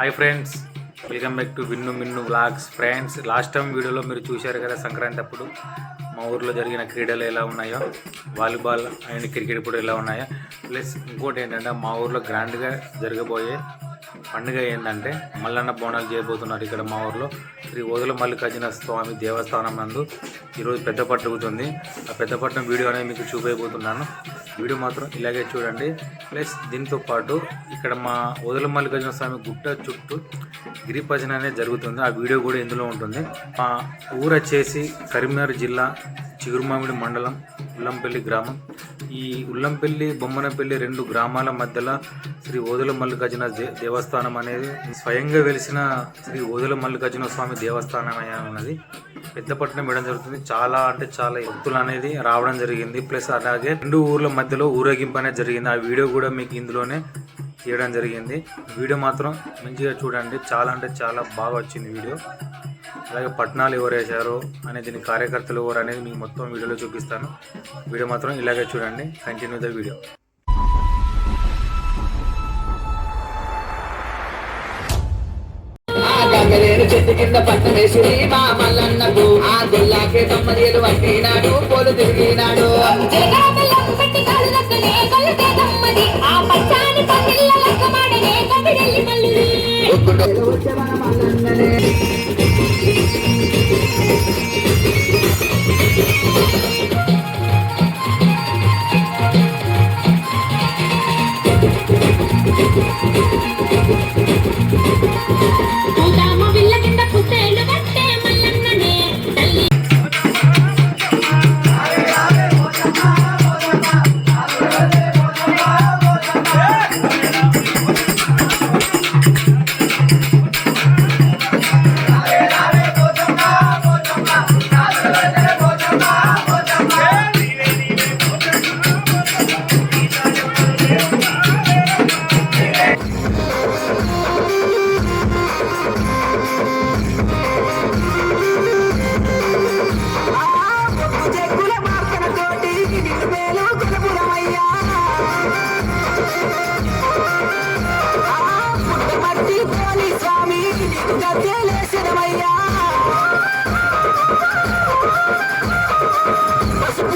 Hi friends welcome back to Vinnu Minnu vlogs friends last time వీడియోలో మీరు చూశారు కదా సంక్రాంతి అప్పుడు? మా ఊర్లో జరిగిన క్రీడలు ఎలా ఉన్నాయో? వాలీబాల్ అండ్ క్రికెట్ కూడా ఎలా ఉన్నాయో? ప్లస్ ఇంకోటి ఏంటంటే మా ఊర్లో గ్రాండ్గా జరగబోయే పండుగ ఏంటంటే మల్లన్న బోనాలు చేయబోతున్నారు ఇక్కడ మా ఊర్లో. శ్రీ ఓదుల మల్లికార్జున స్వామి దేవస్థానం నందు ఈరోజు పెద్ద పట్టు ఆ పెద్దపట్నం వీడియో అనేది మీకు చూపించబోతున్నాను వీడియో మాత్రం ఇలాగే చూడండి. ప్లస్ దీంతో పాటు ఇక్కడ మా ఓదుల మల్లికార్జున స్వామి గుట్ట చుట్టూ గిరిభజన అనేది జరుగుతుంది. ఆ వీడియో కూడా ఇందులో ఉంటుంది. మా ఊరు వచ్చేసి కరీంనగర్ జిల్లా చిగురుమామిడి మండలం ఉల్లంపల్లి గ్రామం. ఈ ఉల్లంపల్లి బొమ్మనపల్లి రెండు గ్రామాల మధ్యలో శ్రీ ఓదుల మల్లికార్జున దే- దేవస్థానం అనేది స్వయంగా వెలిసిన శ్రీ ఓదుల మల్లికార్జున స్వామి దేవస్థానం ఉన్నది పెద్దపట్నం ఇవ్వడం జరుగుతుంది. చాలా అంటే చాలా ఎత్తులు అనేది రావడం జరిగింది. ప్లస్ అలాగే రెండు ఊర్ల మధ్యలో ఊరేగింపు అనేది జరిగింది. ఆ వీడియో కూడా మీకు ఇందులోనే తీయడం జరిగింది. వీడియో మాత్రం మంచిగా చూడండి. చాలా అంటే చాలా బాగా వచ్చింది వీడియో. అలాగే పట్టణాలు ఎవరు వేశారు అనే దీని కార్యకర్తలు ఎవరు అనేది మీకు మొత్తం వీడియోలో చూపిస్తాను. వీడియో మాత్రం ఇలాగే చూడండి. కంటిన్యూ ద వీడియో చెట్టు కింద పట్టు వేసి మా మల్లన్నకు ఆ గుల్లాకే తొమ్మరియలు వట్టినాడు పోలు తిరిగినాడు. జగబెల్లం పెట్టి కళ్ళకనే గద్దెలేసినమయ్యా పసుపు